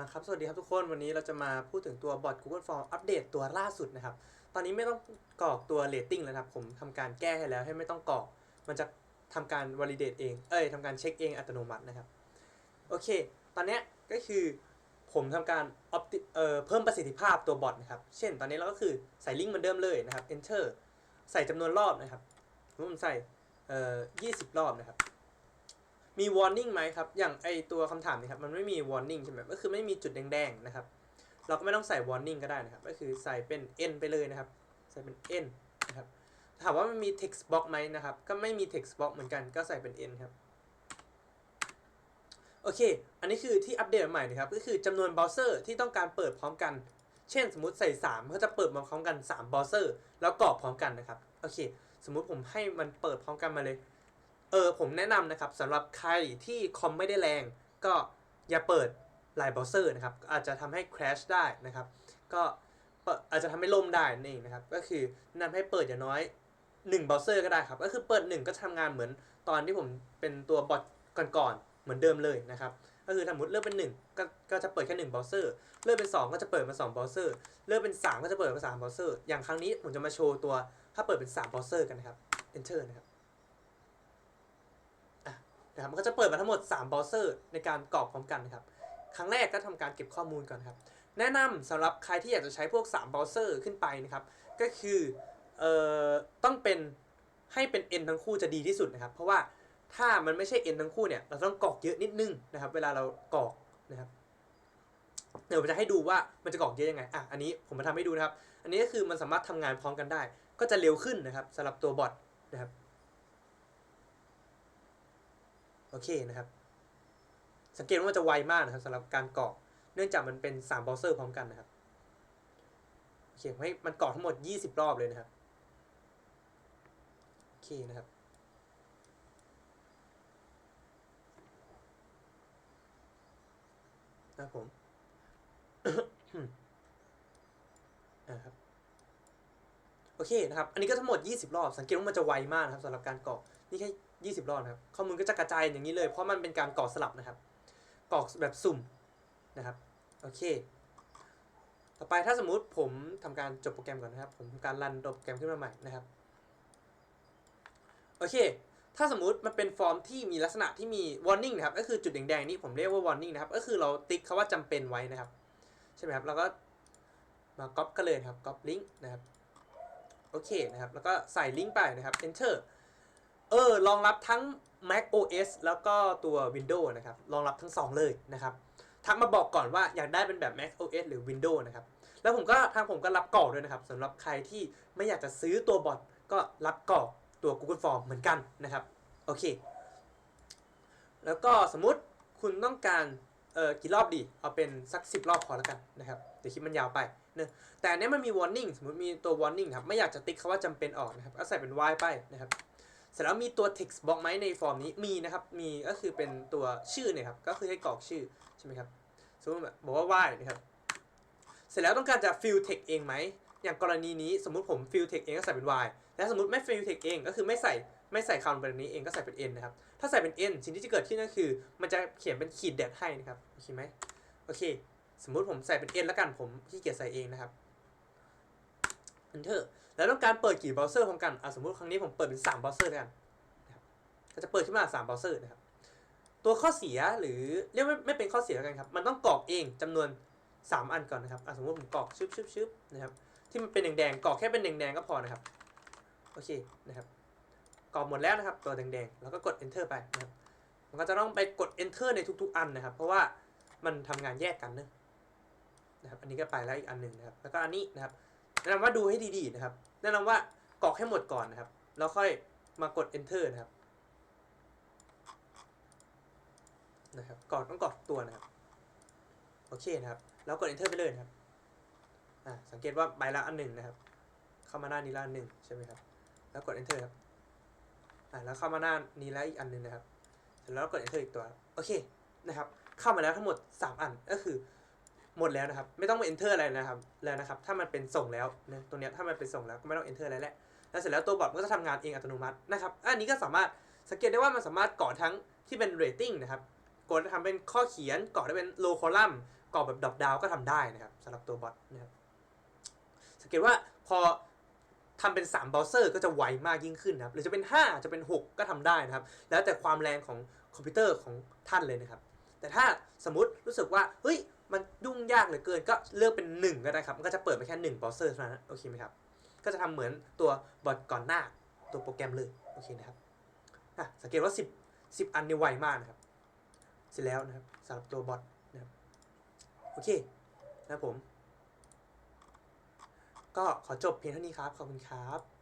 มาครับ สวัสดีครับทุกคน วันนี้เราจะมาพูดถึงตัวบอท Google Form อัปเดตตัวล่าสุดนะครับ ตอนนี้ไม่ต้องกรอกตัว rating แล้วครับ ผมทำการแก้ให้แล้วให้ไม่ต้องกรอก มันจะทำการ validate เอง เอ้ยทำการเช็คเองอัตโนมัตินะครับ โอเค ตอนนี้ก็คือผมทำการเอ่อเพิ่มประสิทธิภาพตัวบอทนะครับ เช่น ตอนนี้เราก็คือใส่ลิงก์เหมือนเดิมเลยนะครับ enter ใส่จำนวนรอบนะครับผมใส่เอ่อ20 รอบนะครับ มี warning ไหมครับ อย่างไอตัวคำถามนี้ครับ มันไม่มี warning ใช่ไหมก็คือไม่มีจุดแดงๆนะครับ เราก็ไม่ต้องใส่ warning ก็ได้นะครับ ก็คือใส่เป็น n ไปเลยนะครับ ใส่เป็น n นะครับ ถามว่ามันมี text box ไหมนะครับ ก็ไม่มี text box เหมือนกัน ก็ใส่เป็น n ครับ โอเค อันนี้คือที่อัปเดตใหม่นะครับ ก็คือจำนวนเบราว์เซอร์ที่ต้องการเปิดพร้อมกัน เช่น สมมติใส่ 3 ก็จะเปิดมาพร้อมกัน3เบราว์เซอร์ แล้วกรอกพร้อมกันนะครับ โอเค สมมุติผมให้มันเปิดพร้อมกันมาเลย เออผมแนะนำนะครับสำหรับใครที่คอมไม่ได้แรง ก็อย่าเปิดหลายเบราว์เซอร์นะครับอาจจะทำให้ crash ได้นะครับ ก็อาจจะทำให้ล่มได้นั่นะครับ ก็คือแนะนำให้เปิดอย่างน้อย1เบราว์เซอร์ก็ได้ครับ ก็คือเปิด 1 ก็ทำงานเหมือนตอนที่ผมเป็นตัวบอทก่อนๆเหมือนเดิมเลยนะครับ ก็คือสมมติเลือกเป็น 1 ก็ก็จะเปิดแค่1เบราว์เซอร์เลือกเป็น 2 ก็จะเปิดมา2เบราว์เซอร์เลือกเป็น 3 ก็จะเปิดมา3เบราว์เซอร์อย่างครั้งนี้ผมจะมาโชว์ตัวถ้าเปิดเป็น3เบราว์เซอร์กันนะครับ enter นะครับ นะครับมันก็จะเปิดมาทั้งหมด 3 เบราว์เซอร์ในการกรอกพร้อมกันนะครับ ครั้งแรกก็ทำการเก็บข้อมูลก่อนครับ แนะนำสำหรับใครที่อยากจะใช้พวก 3 เบราว์เซอร์ขึ้นไปนะครับ ก็คือเอ่อต้องเป็นให้เป็น n ทั้งคู่จะดีที่สุดนะครับ เพราะว่าถ้ามันไม่ใช่ n ทั้งคู่เนี่ยเราต้องกรอกเยอะนิดนึงนะครับ เวลาเรากรอกนะครับเดี๋ยวผมจะให้ดูว่ามันจะกรอกเยอะยังไง อะ อันนี้ผมมาทำให้ดูนะครับ อันนี้ก็คือมันสามารถทำงานพร้อมกันได้ ก็จะเร็วขึ้นนะครับสำหรับตัวบอทนะครับ โอเคนะครับ สังเกตว่ามันจะไวมากนะครับสำหรับการกรอเนื่องจากมันเป็น3เบราว์เซอร์พร้อมกันนะครับโอเคให้มันกรอทั้งหมด 20 รอบเลยนะครับโอเคนะครับนะครับผมอ่าครับโอเคนะครับ อันนี้ก็ทั้งหมด 20 รอบ สังเกตว่ามันจะไวมากนะครับสำหรับการกรอนี่แค่ 20 รอบนะครับข้อมูลก็จะกระจายอย่างนี้เลย เพราะมันเป็นการกรอกสลับนะครับกรอกแบบสุ่มนะครับโอเค ต่อไปถ้าสมมุติผมทำการจบโปรแกรมก่อนนะครับ ผมทำการรันตัวโปรแกรมขึ้นมาใหม่นะครับโอเค ถ้าสมมุติมันเป็นฟอร์มที่มีลักษณะที่มี warning นะครับ ก็คือจุดแดงๆนี่ผมเรียกว่า warning นะครับ ก็คือเราติ๊กคาว่าจำเป็นไว้นะครับ ใช่ไหมครับเราก็มาก๊อปกันเลยครับก๊อปลิงก์นะครับ โอเคนะครับ แล้วก็ใส่ลิงก์ไปนะครับ enter เออรองรับทั้ง Mac OS แล้วก็ตัว Windows นะครับรองรับทั้ง 2 เลยนะครับทักมาบอกก่อนว่าอยากได้เป็นแบบ Mac OS หรือ Windows นะครับแล้วผมก็ทางผมก็รับกรอกด้วยนะครับสำหรับใครที่ไม่อยากจะซื้อตัวบอทก็รับกรอกตัว Google Form เหมือนกันนะครับโอเค แล้วก็สมมติคุณต้องการเอ่อกี่รอบดีเอาเป็นสัก 10 รอบพอแล้วกันนะครับเดี๋ยวคลิปมันยาวไปเนอะแต่อันเนี้ยมันมี warning สมมติมีตัว warning ครับไม่อยากจะติ๊กคำว่าจำเป็นออกนะครับก็ใส่เป็น y ไปนะครับ เสร็จแล้วมีตัว text box ไหมในฟอร์มนี้มีนะครับ มีก็คือเป็นตัวชื่อเนี่ยครับ ก็คือให้กรอกชื่อใช่ไหมครับสมมติแบบบอกว่า y นะครับ เสร็จแล้วต้องการจะ fill text เองไหม อย่างกรณีนี้สมมุติผม fill text เองก็ใส่เป็น y และสมมติไม่ fill text เองก็คือไม่ใส่ไม่ใส่คำแบบนี้เองก็ใส่เป็น n นะครับ ถ้าใส่เป็น n สิ่งที่จะเกิดขึ้นก็คือ มันจะเขียนเป็นขีดแดดให้นะครับ โอเคไหมโอเค สมมุติผมใส่เป็น n แล้วกัน ผมขี้เกียจใส่เองนะครับ enter แล้วต้องการเปิดกี่เบราว์เซอร์พร้อมกันสมมุติครั้งนี้ผมเปิดเป็น3เบราว์เซอร์ด้วยกันก็จะเปิดขึ้นมา3เบราว์เซอร์นะครับ ตัวข้อเสียหรือเรียกว่ไม่เป็นข้อเสียแล้วกันครับ มันต้องกรอกเองจำนวน 3 อันก่อนนะครับอะสมมติผมกรอกชึบชึบชึบนะครับ ที่มันเป็นแดงๆกรอกแค่เป็นแดงๆก็พอนะครับ โอเคนะครับกรอกหมดแล้วนะครับ ตัวแดงๆ แล้วก็กด enter ไปนะครับมันก็จะต้องไปกด enter ในทุกๆ อันนะครับ เพราะว่ามันทำงานแยกกันเนอะนะครับ อันนี้ก็ไปแล้วอีกอันหนึ่งนะครับ แล้วก็อันนี้นะครับ แนะนำว่าดูให้ดีๆนะครับ แนะนำว่ากรอกให้หมดก่อนนะครับ แล้วค่อยมากด enter นะครับ นะครับกรอกต้องกรอกตัวนะครับ โอเคนะครับ แล้วกด enter ไปเลยนะครับ อ่า สังเกตว่าไปละอันหนึ่งนะครับ เข้ามาหน้านี้ละอันหนึ่งใช่ไหมครับ แล้วกด enter ครับ อ่า แล้วเข้ามาหน้านี้แล้วอีกอันหนึ่งนะครับ เสร็จแล้วกด enter อีกตัว โอเค นะครับ เข้ามาแล้วทั้งหมด 3 อัน ก็คือ หมดแล้วนะครับ ไม่ต้องมา enter อะไรนะครับแล้วนะครับ ถ้ามันเป็นส่งแล้วนะตัวเนี้ยถ้ามันเป็นส่งแล้วก็ไม่ต้อง enter อะไรแล้วแล้วเสร็จแล้วตัวบอทมันก็จะทำงานเองอัตโนมัตินะครับอันนี้ก็สามารถสังเกตได้ว่ามันสามารถก่อทั้งที่เป็น rating นะครับกดทำเป็นข้อเขียนก่อได้เป็น low column กรอแบบดรอปดาวก็ทำได้นะครับสำหรับตัวบอทนะครับสังเกตว่าพอทำเป็น 3 เบราว์เซอร์ก็จะไวมากยิ่งขึ้นนะครับ หรือจะเป็น 5 จะเป็น 6 ก็ทำได้นะครับ แล้วแต่ความแรงของคอมพิวเตอร์ของท่านเลยนะครับ แต่ถ้าสมมติรู้สึกว่า เฮ้ย มันยุ่งยากเหลือเกินก็เลือกเป็น 1 ก็ได้ครับ มันก็จะเปิดไปแค่1เบราว์เซอร์เท่านั้นโอเคไหมครับ ก็จะทำเหมือนตัวบอทก่อนหน้าตัวโปรแกรมเลยโอเคนะครับอะสังเกตว่า 10 10 อันนี่ไวมากนะครับ เสร็จแล้วนะครับสำหรับตัวบอทนะครับโอเคนะผม ก็ขอจบเพียงเท่านี้ครับ ขอบคุณครับ